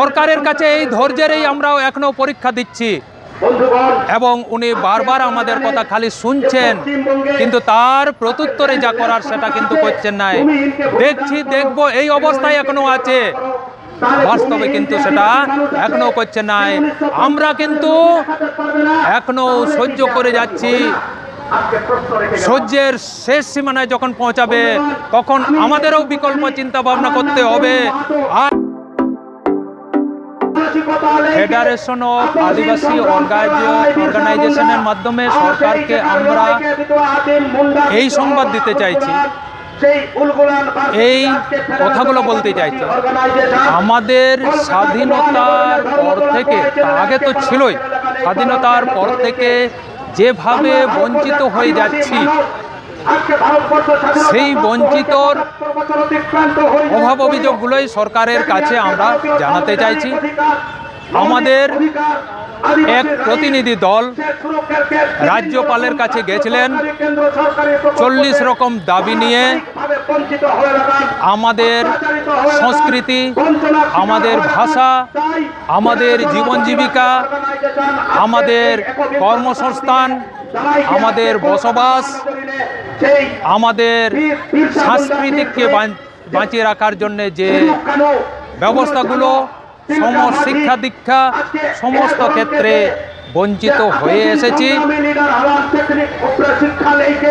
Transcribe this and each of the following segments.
সরকারের কাছে এই ধৈর্যেরই আমরাও এখনও পরীক্ষা দিচ্ছি। এবং উনি বারবার আমাদের কথা খালি শুনছেন, কিন্তু তার প্রত্যুত্তরে যা করার সেটা কিন্তু করছেন নাই। দেখছি, দেখব, এই অবস্থায় এখনও আছে। বাস্তবে কিন্তু সেটা এখনও করছে নাই। আমরা কিন্তু এখনও সহ্য করে যাচ্ছি। সহ্যের শেষ সীমানায় যখন পৌঁছাবে, তখন আমাদেরও বিকল্প চিন্তা ভাবনা করতে হবে। আর ফেডারেশন অফ আদিবাসী অর্গানাইজেশনের মাধ্যমে সরকারকে আমরা এই সংবাদ দিতে চাইছি। এই কথাগুলো বলতে চাইছি। আমাদের স্বাধীনতার পর থেকে আগে তো ছিলই। স্বাধীনতার পর থেকে যেভাবে বঞ্চিত হয়ে যাচ্ছি সেই বঞ্চিতর অভাব অভিযোগগুলোই সরকারের কাছে আমরা জানাতে চাইছি। আমাদের এক প্রতিনিধি দল রাজ্যপালের কাছে গেছিলেন। চল্লিশ রকম দাবি নিয়ে আমাদের সংস্কৃতি আমাদের ভাষা আমাদের জীবন জীবিকা আমাদের কর্মসংস্থান আমাদের বসবাস আমাদের সাংস্কৃতিককে বাঁচিয়ে রাখার জন্যে যে ব্যবস্থাগুলো সম শিক্ষা দীক্ষা সমস্ত ক্ষেত্রে বঞ্চিত হয়ে এসেছি।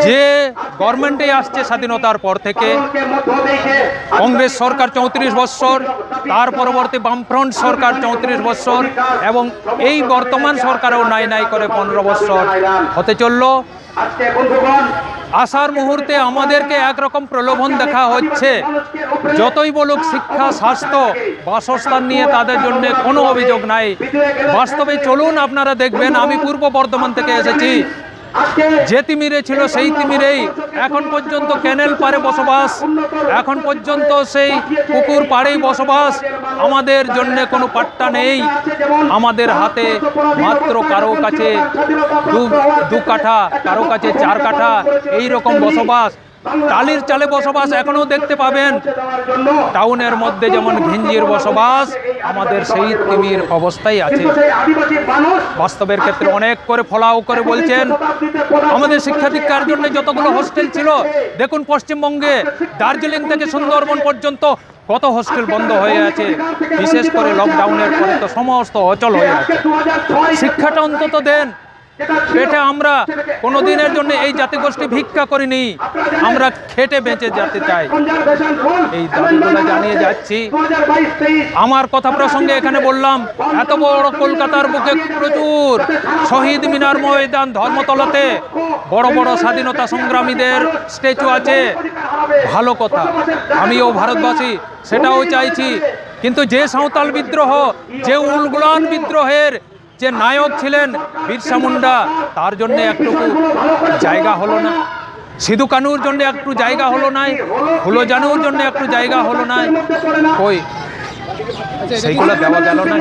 যে গভর্নমেন্টে আসছে স্বাধীনতার পর থেকে কংগ্রেস সরকার চৌত্রিশ বৎসর তার পরবর্তী বামফ্রন্ট সরকার চৌত্রিশ বৎসর এবং এই বর্তমান সরকারও নাই নাই করে পনেরো বৎসর হতে চলল। আসার মুহূর্তে আমাদেরকে একরকম প্রলোভন দেখা হচ্ছে। যতই বলুক শিক্ষা, স্বাস্থ্য, বাসস্থান নিয়ে তাদের জন্য কোনো অভিযোগ নাই। বাস্তবে চলুন আপনারা দেখবেন, আমি পূর্ব বর্ধমান থেকে এসেছি। যে তিমিরে ছিল সেই তিমিরেই এখন পর্যন্ত ক্যানেল পারে বসবাস। এখন পর্যন্ত সেই পুকুর পাড়েই বসবাস। আমাদের জন্য কোনো পাট্টা নেই। আমাদের হাতে মাত্র কারও কাছে দু কাঠা কারও কাছে চার কাঠা এই রকম বসবাস। টালির চালে বসবাস এখনও দেখতে পাবেন। টাউনের মধ্যে যেমন ঘিঞ্জির বসবাস আমাদের সেই তিমির অবস্থাই আছে। বাস্তবের ক্ষেত্রে অনেক করে ফলাও করে বলছেন। আমাদের শিক্ষা দীক্ষার জন্য যতগুলো হোস্টেল ছিল দেখুন পশ্চিমবঙ্গে দার্জিলিং থেকে সুন্দরবন পর্যন্ত কত হোস্টেল বন্ধ হয়ে আছে। বিশেষ করে লকডাউনের পরে তো সমস্ত অচল হয়ে আছে। শিক্ষাটা অন্তত দেন। এটা আমরা কোনো দিনের জন্য এই জাতিগোষ্ঠী ভিক্ষা করিনি। আমরা খেটে বেঁচে যেতে চাই। এই দাবিগুলো জানিয়ে যাচ্ছি। আমার কথা প্রসঙ্গে এখানে বললাম এত বড় কলকাতার বুকে প্রচুর শহীদ মিনার ময়দান ধর্মতলাতে বড় বড় স্বাধীনতা সংগ্রামীদের স্ট্যাচু আছে। ভালো কথা। আমিও ভারতবাসী সেটাও চাইছি। কিন্তু যে সাঁওতাল বিদ্রোহ যে উলগুলান বিদ্রোহের যে নায়ক ছিলেন বিরসা মুন্ডা, তার জন্য একটুকু জায়গা হলো না। সিধু কানুর জন্য একটু জায়গা হলো নাই হুলো জানুর জন্য একটু জায়গা হলো নাই কই? সেইগুলো দেওয়া গেল না।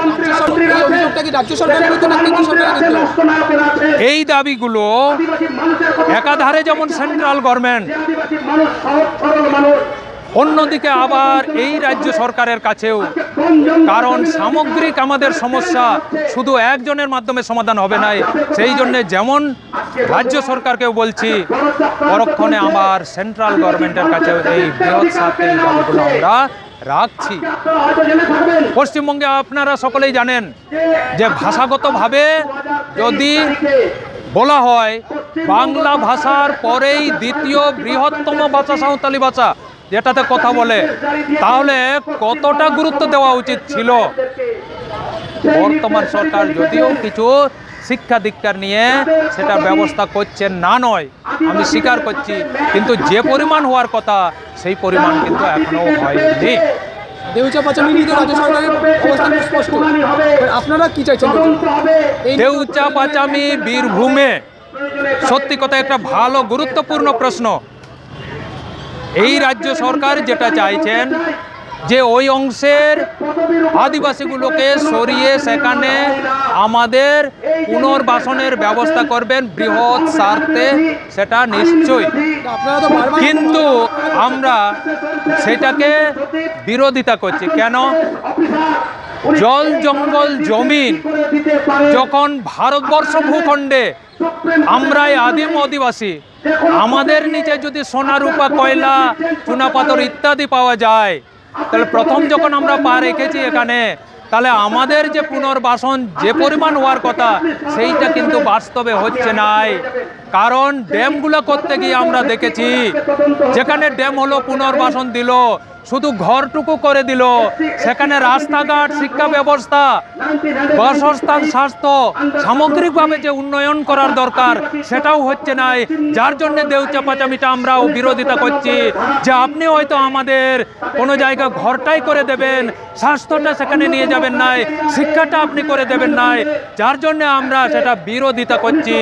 এই না দাবিগুলো একাধারে যেমন সেন্ট্রাল গভর্নমেন্ট, অন্যদিকে আবার এই রাজ্য সরকারের কাছেও কারণ সামগ্রিক আমাদের সমস্যা শুধু একজনের মাধ্যমে সমাধান হবে নাই সেই জন্য যেমন রাজ্য সরকারকেও বলছি পরক্ষণে আমার সেন্ট্রাল গভর্নমেন্টের কাছে এই বৃহৎ দাবিগুলো আমরা রাখছি। পশ্চিমবঙ্গে আপনারা সকলেই জানেন যে ভাষাগতভাবে যদি বলা হয় বাংলা ভাষার পরেই দ্বিতীয় বৃহত্তম ভাষা সাঁওতালি ভাষা যেটাতে কথা বলে তাহলে কতটা গুরুত্ব দেওয়া উচিত ছিল? বর্তমান সরকার যদিও কিছু শিক্ষা দীক্ষার নিয়ে সেটা ব্যবস্থা করছেন না নয় আমি স্বীকার করছি কিন্তু যে পরিমাণ হওয়ার কথা সেই পরিমাণ কিন্তু এখনও হয়নি। দেউচা পাচামি নিয়ে তো রাজ্য সরকারের অবস্থান স্পষ্ট। আপনারা কি চাইছেন দেউচা পাচামি বীরভূমে। সত্যি কথা একটা ভালো গুরুত্বপূর্ণ প্রশ্ন। এই রাজ্য সরকার যেটা চাইছেন যে ওই অংশের আদিবাসীগুলোকে সরিয়ে সেখানে আমাদের পুনর্বাসনের ব্যবস্থা করবেন, বৃহৎ স্বার্থে, সেটা বারবার কিন্তু আমরা সেটাকে বিরোধিতা করছি। কেন? জল জঙ্গল জমিন যখন ভারতবর্ষ ভূখণ্ডে আমরাই আদিম অধিবাসী আমাদের নিচে যদি সোনা রূপা কয়লা চুনাপাথর ইত্যাদি পাওয়া যায় তাহলে প্রথম যখন আমরা পা রেখেছি এখানে তাহলে আমাদের যে পুনর্বাসন যে পরিমাণ হওয়ার কথা সেইটা কিন্তু বাস্তবে হচ্ছে নাই। কারণ ড্যামগুলো করতে গিয়ে আমরা দেখেছি, যেখানে ড্যাম হলো পুনর্বাসন দিল, শুধু ঘরটুকু করে দিল, সেখানে রাস্তাঘাট, শিক্ষা ব্যবস্থা, বাসস্থান, স্বাস্থ্য, সামগ্রিকভাবে যে উন্নয়ন করার দরকার, সেটাও হচ্ছে নাই যার জন্য দেউচা পাচামিটা আমরাও বিরোধিতা করছি, যে আপনি হয়তো আমাদের কোনো জায়গা ঘরটাই করে দেবেন, স্বাস্থ্যটা সেখানে নিয়ে যাবেন নাই শিক্ষাটা আপনি করে দেবেন নাই যার জন্য আমরা সেটা বিরোধিতা করছি।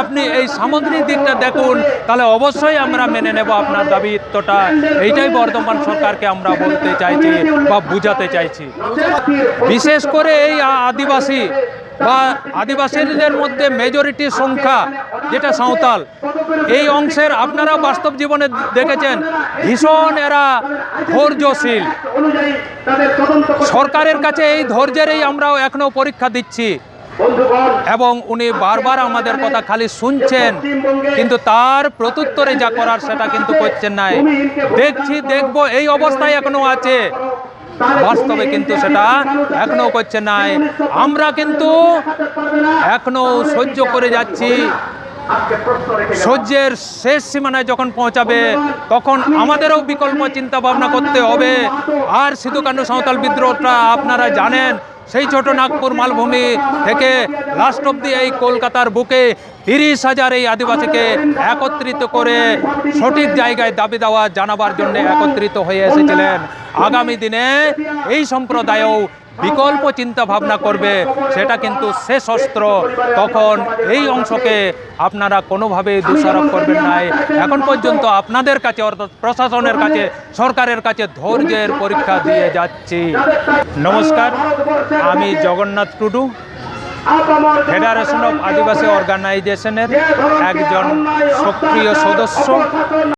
আপনি এই সামগ্রিক দিকটা দেখুন তাহলে অবশ্যই আমরা মেনে নেব আপনার দাবিত্বটা এইটাই বর্ধমান সরকারকে আমরা বলতে চাইছি বা বুঝাতে চাইছি। বিশেষ করে এই আদিবাসী বা আদিবাসীদের মধ্যে মেজরিটি সংখ্যা যেটা সাঁওতাল এই অংশের আপনারা বাস্তব জীবনে দেখেছেন ভীষণ এরা ধৈর্যশীল। সরকারের কাছে এই ধৈর্যেরই আমরাও এখনও পরীক্ষা দিচ্ছি। এবং উনি বারবার আমাদের কথা খালি শুনছেন কিন্তু তার প্রত্যুত্তরে যা করার সেটা কিন্তু করছেন নাই। দেখছি দেখব এই অবস্থায় এখনও আছে। বাস্তবে কিন্তু সেটা এখনও করছে নাই। আমরা কিন্তু এখনও সহ্য করে যাচ্ছি। সহ্যের শেষ সীমানায় যখন পৌঁছাবে, তখন আমাদেরও বিকল্প চিন্তা ভাবনা করতে হবে। আর সিধুকানু সাঁওতাল বিদ্রোহটা আপনারা জানেন, সেই ছোট নাগপুর মালভূমি থেকে লাস্ট অব্দি এই কলকাতার বুকে তিরিশ হাজার এই আদিবাসীকে একত্রিত করে সঠিক জায়গায় দাবি দেওয়া জানাবার জন্য একত্রিত হয়ে এসেছিলেন। আগামী দিনে এই সম্প্রদায়ও বিকল্প চিন্তা ভাবনা করবে, সেটা কিন্তু শেষ অস্ত্র তখন এই অংশকে আপনারা কোনোভাবেই দোষারোপ করবেন নাই এখন পর্যন্ত আপনাদের কাছে অর্থাৎ প্রশাসনের কাছে, সরকারের কাছে ধৈর্যের পরীক্ষা দিয়ে যাচ্ছি। নমস্কার, আমি জগন্নাথ টুডু ফেডারেশন অফ আদিবাসী অর্গানাইজেশনের একজন সক্রিয় সদস্য।